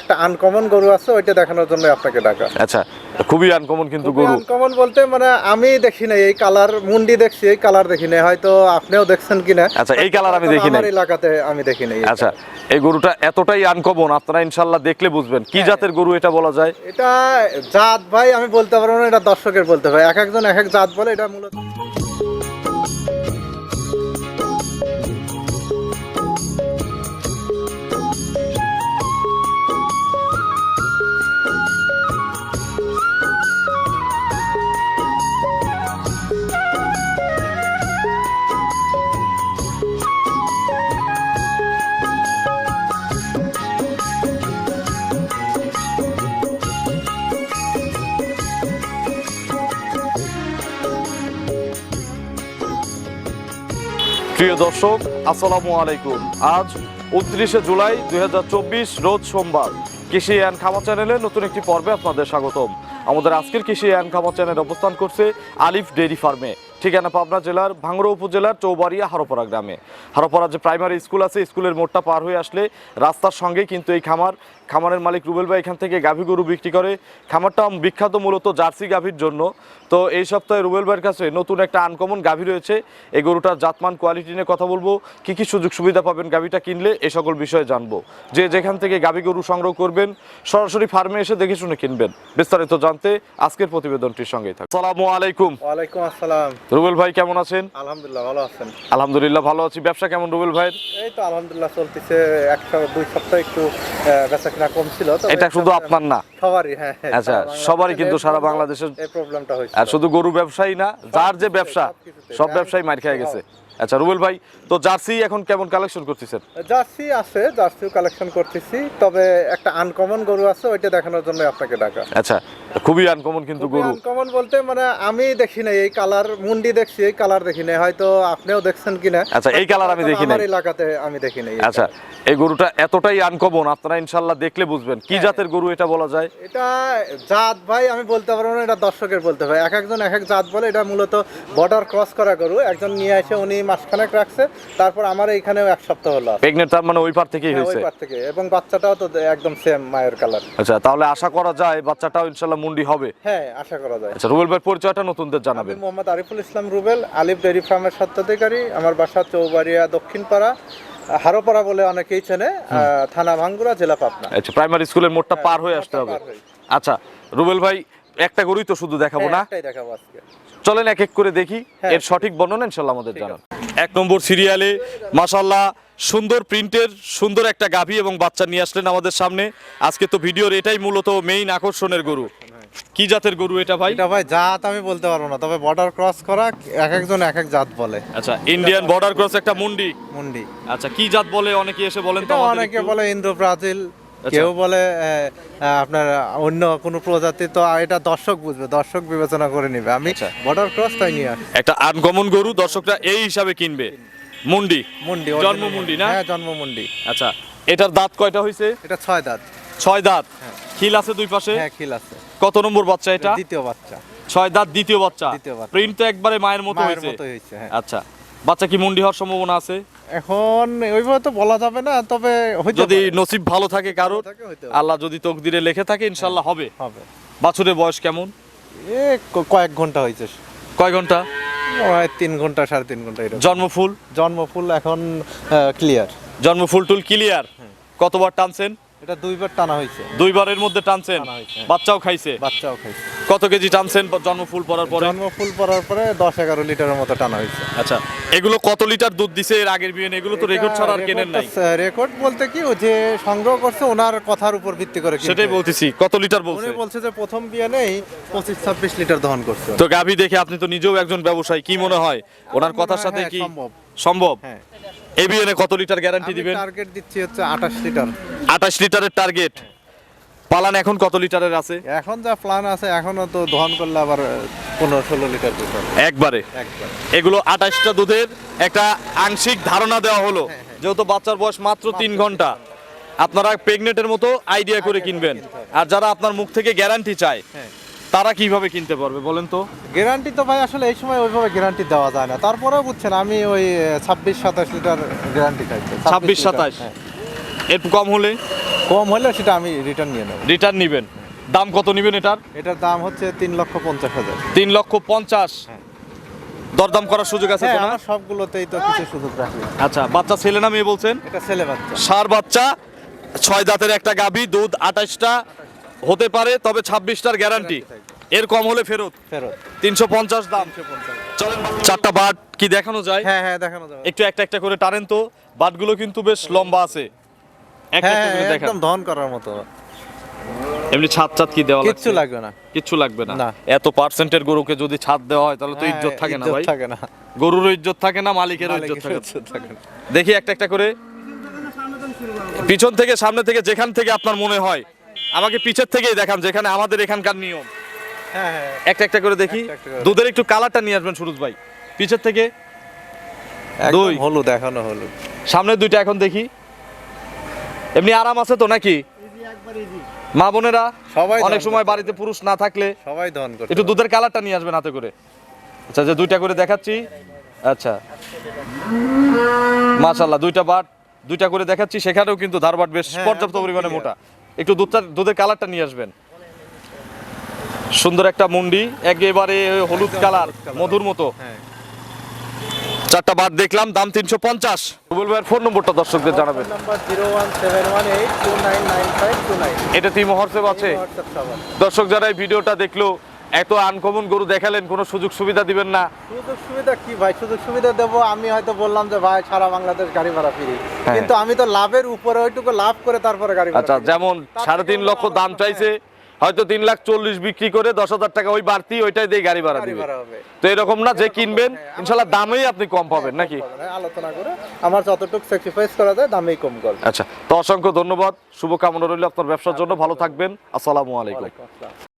একটা আনকমন গরু আছে ওইটা দেখানোর জন্য আপনাকে ডাকা। আচ্ছা খুবই আনকমন কিন্তু গরু। আনকমন বলতে মানে আমি দেখি নাই এই কালার মুন্ডি দেখছি এই কালার দেখি নাই হয়তো আপনিও দেখছেন কিনা। আচ্ছা, এই কালার আমি দেখি নাই। আমার এলাকাতে আমি দেখি নাই আচ্ছা এই গরুটা এতটাই আনকমন আপনারা ইনশাল্লাহ দেখলে বুঝবেন। কি জাতের গরু এটা বলা যায়? এটা জাত ভাই আমি বলতে পারব না এটা দর্শকের বলতে ভাই এক একজন এক এক জাত বলে এটা মূলত প্রিয় দর্শক, আসসালামু আলাইকুম। আজ উনত্রিশে জুলাই দু হাজার চব্বিশ, রোজ সোমবার। কৃষি অ্যান্ড খামা চ্যানেলে নতুন একটি পর্বে আপনাদের স্বাগতম। আমাদের আজকের কৃষি অ্যান্ড খামা চ্যানেল অবস্থান করছে আলিফ ডেইরি ফার্মে। ঠিকানা পাবনা জেলার ভাঙড়া উপজেলার চৌবাড়িয়া হারোপাড়া গ্রামে। হারোপাড়া যে প্রাইমারি স্কুল আছে, স্কুলের মোড়টা পার হয়ে আসলে রাস্তার সঙ্গেই কিন্তু এই খামার, খামারের মালিক রুবেল ভাই এখান থেকে গাভী গরু বিক্রি করে। খামারটা বিখ্যাত মূলত জার্সি গাভীর জন্য। তো এই সপ্তাহে রুবেল ভাইয়ের কাছে নতুন একটা আনকমন গাভী রয়েছে। এই গরুটার জাতমান কোয়ালিটি নিয়ে কথা বলব। কি কি সুযোগ সুবিধা পাবেন গাভীটা কিনলে এই সকল বিষয়ে জানব। যে যেখান থেকে গাভী গরু সংগ্রহ করবেন, সরাসরি ফার্মে এসে দেখে শুনে কিনবেন। বিস্তারিত জানতে আজকের প্রতিবেদনটির সঙ্গেই থাকুন। সালামু আলাইকুম। আসসালাম। রুবেল ভাই কেমন আছেন? আলহামদুলিল্লাহ ভালো আছেন। আলহামদুলিল্লাহ ভালো আছি। ব্যবসা কেমন রুবেল ভাইয়ের? এই তো আলহামদুলিল্লাহ চলতেছে। এক দুই সপ্তাহ একটু বেচা কিনা কম ছিল এটা শুধু আপনার না? সবারই হ্যাঁ হ্যাঁ, আচ্ছা, সবারই কিন্তু সারা বাংলাদেশের- এই প্রবলেমটা হয়েছে। আর শুধু গরু ব্যবসায়ী না যার যে ব্যবসা সব ব্যবসায়ী মার খেয়ে গেছে। আচ্ছা রুবেল ভাই তো জার্সি এখন কেমন কালেকশন করতেছেন? জার্সি আছে জার্সিও কালেকশন করতেছি তবে একটা আনকমন গরু আছে ওইটা দেখানোর জন্য আপনাকে ডাকা। আচ্ছা খুবই আনকমন কিন্তু গরু। আনকমন বলতে মানে আমি দেখি নাই এই কালার মুন্ডি দেখছি এই কালার দেখি নাই। হয়তো আপনিও দেখছেন কিনা। আচ্ছা, এই কালার আমি দেখি নাই। আমার এলাকাতে আমি দেখি নাই। আচ্ছা এই গরুটা এতটাই আনকমন আপনারা ইনশাল্লাহ দেখলে বুঝবেন। কি হ্যাঁ। জাতের গরু এটা বলা যায়? এটা জাত ভাই আমি বলতে পারব না এটা দর্শকের বলতে ভাই এক একজন এক এক জাত বলে এটা মূলত বর্ডার ক্রস করা গরু। একজন নিয়ে এসে উনি মাসখানেক রাখছে তারপর আমার এইখানেও এক সপ্তাহ হলো প্রেগনেন্ট তার মানে ওই পার থেকেই হ্যাঁ, ওই পার থেকে। এবং বাচ্চাটাও তো একদম সেম মায়ের কালার আচ্ছা তাহলে আশা করা যায় বাচ্চাটাও ইনশাল্লাহ মুন্ডি হবে? হ্যাঁ আশা করা যায়। আচ্ছা রুবেল ভাই পরিচয়টা নতুনদের আমি জানাবেন। মোহাম্মদ আরিফুল ইসলাম রুবেল আলিফ ডেয়ারি ফার্মের স্বত্বাধিকারী আমার বাসা চৌবাড়িয়া দক্ষিণপাড়া। হারোপাড়া বলে অনেকেই চেনে থানা ভাঙ্গুরা জেলা পাবনা। আচ্ছা প্রাইমারি স্কুলের মোড়টা পার হয়ে আসতে হবে। আচ্ছা রুবেল ভাই একটা গরুই তো শুধু দেখাবো না। হ্যাঁ, একটাই দেখাবো আজকে। চলেন এক এক করে দেখি হ্যাঁ। এর সঠিক বর্ণনা ইনশাল্লাহ আমাদের জানান। এক নম্বর সিরিয়ালে মাশাল্লাহ সুন্দর প্রিন্টের সুন্দর একটা গাভী এবং বাচ্চা নিয়ে আসলেন আমাদের সামনে। আজকে তো ভিডিওর এটাই মূলত মেইন আকর্ষণের গরু। কি জাতের গরু এটা ভাই? এটা ভাই জাত আমি বলতে পারব না তবে বর্ডার ক্রস করা এক একজন এক এক জাত বলে। আচ্ছা ইন্ডিয়ান বর্ডার ক্রস একটা মুন্ডি? মুন্ডি। আচ্ছা কি জাত বলে? অনেকে এসে বলেন তো অনেকে বলে ইন্দো ব্রাজিল আচ্ছা। কেউ বলে আপনার অন্য কোনো প্রজাতি তো এটা দর্শক বুঝবে দর্শক বিবেচনা করে নিবে। আমি। বর্ডার ক্রস তাই নিয়ে আসি। একটা আনকমন গরু দর্শকরা এই হিসাবে কিনবে। মুন্ডি। মুন্ডি জন্ম মুন্ডি না? হ্যাঁ জন্ম মুন্ডি। আচ্ছা এটার দাঁত কয়টা হয়েছে এটা ছয় দাঁত। ছয় দাঁত। খিল আছে দুই পাশে? হ্যাঁ খিল আছে। কত নম্বর বাচ্চা এটা? দ্বিতীয় বাচ্চা। ছয় দাঁত দ্বিতীয় বাচ্চা। প্রিন্ট তো একবারে মায়ের মতো হয়েছে। হ্যাঁ। আচ্ছা। বাচ্চা কি মুন্ডি হওয়ার সম্ভাবনা আছে? এখন ওইভাবে তো বলা যাবে না তবে যদি নসিব ভালো থাকে হইতে আল্লাহ যদি তকদিরে লেখে থাকে ইনশাল্লাহ হবে। হবে। বাছুরের বয়স কেমন? এ কয়েক ঘণ্টা হয়েছে। কয় ঘণ্টা? তিন ঘণ্টা সাড়ে তিন ঘণ্টা জন্মফুল জন্মফুল এখন ক্লিয়ার জন্মফুল টুল ক্লিয়ার কতবার টানছেন? এটা দুইবার টানা হয়েছে। দুইবারের মধ্যে টানছেন। বাচ্চাও খাইছে? বাচ্চাও খাইছে। কত কেজি টানছেন জন্মফুল পড়ার পরে? জন্মফুল পড়ার পরে দশ এগারো লিটারের মতো টানা হয়েছে। আচ্ছা এগুলো কত লিটার দুধ দিছে এর আগের বিয়ে? এগুলো তো রেকর্ড ছাড়া আর কেনেন নাই। রেকর্ড বলতে কি ও যে সংগ্রহ করছে ওনার কথার উপর ভিত্তি করে সেটাই বলতেছি কত লিটার বলছে? উনি বলছে যে প্রথম বিয়ে নেই পঁচিশ ছাব্বিশ লিটার দহন করছে। তো গাভী দেখে আপনি তো নিজেও একজন ব্যবসায়ী কি মনে হয়? ওনার কথার সাথে হ্যাঁ, কি? সম্ভব। সম্ভব? হ্যাঁ। এই বিয়ে কত লিটার গ্যারান্টি দিবেন? টার্গেট দিচ্ছি হচ্ছে আঠাশ লিটার। আঠাশ লিটারের টার্গেট পালান এখন কত লিটারের আছে? এখন যা প্ল্যান আছে এখনও তো দহন করলে আবার পনেরো ষোলো লিটার একবারে। একবার। এগুলো আঠাশটা দুধের একটা আংশিক ধারণা দেওয়া হলো। যেহেতু বাচ্চার বয়স মাত্র তিন ঘণ্টা। আপনারা প্রেগনেন্টের মতো আইডিয়া করে কিনবেন। আর যারা আপনার মুখ থেকে গ্যারান্টি চায় হ্যাঁ। তারা কীভাবে কিনতে পারবে বলেন তো? গ্যারান্টি তো ভাই আসলে এই সময় ওইভাবে গ্যারান্টি দেওয়া যায় না। তারপরেও বুঝছেন আমি ওই ছাব্বিশ সাতাশ লিটার গ্যারান্টি 26 27 হ্যাঁ। একটু কম হলে? কম হলে সেটা আমি রিটার্ন নিয়ে নেব। রিটার্ন নিবেন। দাম কত নেবেন এটার? এটার দাম হচ্ছে তিন লক্ষ পঞ্চাশ হাজার। তিন লক্ষ পঞ্চাশ। হ্যাঁ। দরদাম করার সুযোগ আছে হ্যাঁ তো না? আমার সবগুলোতেই তো কিছু সুযোগ রাখি। আচ্ছা বাচ্চা ছেলে না মেয়ে বলছেন? এটা ছেলে বাচ্চা। সার বাচ্চা ছয় দাঁতের একটা গাভী দুধ আঠাশটা হতে পারে তবে ছাব্বিশটার গ্যারান্টি। এর কম হলে ফেরত? ফেরত। তিনশো পঞ্চাশ দাম। চলেন চারটা বাট কি দেখানো যায়? হ্যাঁ হ্যাঁ দেখানো যাবে। একটু একটা একটা করে টানেন তো। বাটগুলো কিন্তু বেশ লম্বা আছে। হ্যাঁ একদম ধন করার মতো। এমনি ছাদ ছাদ কি দেওয়া কিচ্ছু লাগবে না। কিচ্ছু লাগবে না। এত পার্সেন্টের গরুকে যদি ছাদ দেওয়া হয় তাহলে তো হ্যাঁ, ইজ্জত থাকে না ভাই। থাকে না। গরুরও ইজ্জত থাকে না মালিকের ইজ্জত থাকে না। দেখি একটা একটা করে। পিছন থেকে সামনে থেকে যেখান থেকে আপনার মনে হয়। আমাকে পিছের থেকেই দেখান যেখানে আমাদের এখানকার নিয়ম। হ্যাঁ একটা একটা করে দেখি। দুধের একটু কালারটা নিয়ে আসবেন সুরজ ভাই। পিছের থেকে? দুই। হলুদ এখনও হলুদ। সামনে দুইটা এখন দেখি। এমনি আরাম আছে তো নাকি? মা বোনেরা সবাই অনেক সময় বাড়িতে পুরুষ না থাকলে সবাই ধন করতে একটু দুধের কালারটা নিয়ে আসবেন হাতে করে। আচ্ছা যে দুইটা করে দেখাচ্ছি। আচ্ছা। মাশাল্লাহ দুইটা বাট দুইটা করে দেখাচ্ছি। সেখানেও কিন্তু ধার বাট বেশ হ্যাঁ, পর্যাপ্ত পরিমাণে মোটা। একটু দুধটা দুধের কালারটা নিয়ে আসবেন। সুন্দর একটা মুন্ডি একেবারে হলুদ কালার। মধুর মতো। হ্যাঁ। চারটা বাট দেখলাম দাম তিনশো পঞ্চাশ। রুবেল ভাইয়ের ফোন নম্বরটা দর্শকদের জানাবেন। Zero one seven one eight two nine nine two nine. এটা তিমো হোয়াটসঅ্যাপ আছে। দর্শক যারা এই ভিডিওটা দেখল এত আনকমন গরু দেখালেন কোনো সুযোগ সুবিধা দিবেন না। সুযোগ সুবিধা কি ভাই? সুযোগ সুবিধা দেবো আমি হয়তো বললাম যে ভাই সারা বাংলাদেশ গাড়ি ভাড়া ফ্রি। হ্যাঁ। কিন্তু আমি তো লাভের উপরে ওইটুকু লাভ করে তারপরে গাড়ি ভাড়া আচ্ছা যেমন সাড়ে তিন লক্ষ দাম চাইছে হয়তো তিন লাখ চল্লিশ বিক্রি করে দশ হাজার টাকা ওই বাড়তি ওইটাই দিয়ে গাড়ি ভাড়া দিবে। তো এরকম না যে কিনবেন হ্যাঁ, ইনশাল্লাহ দামেই আপনি কম পাবেন নাকি? হ্যাঁ, আলোচনা করে আমার যতটুকু স্যাক্রিফাইস করা যায় দামেই কম করবে আচ্ছা তো অসংখ্য ধন্যবাদ। শুভকামনা রইল আপনার ব্যবসার জন্য। ভালো থাকবেন। আসসালামু আলাইকুম।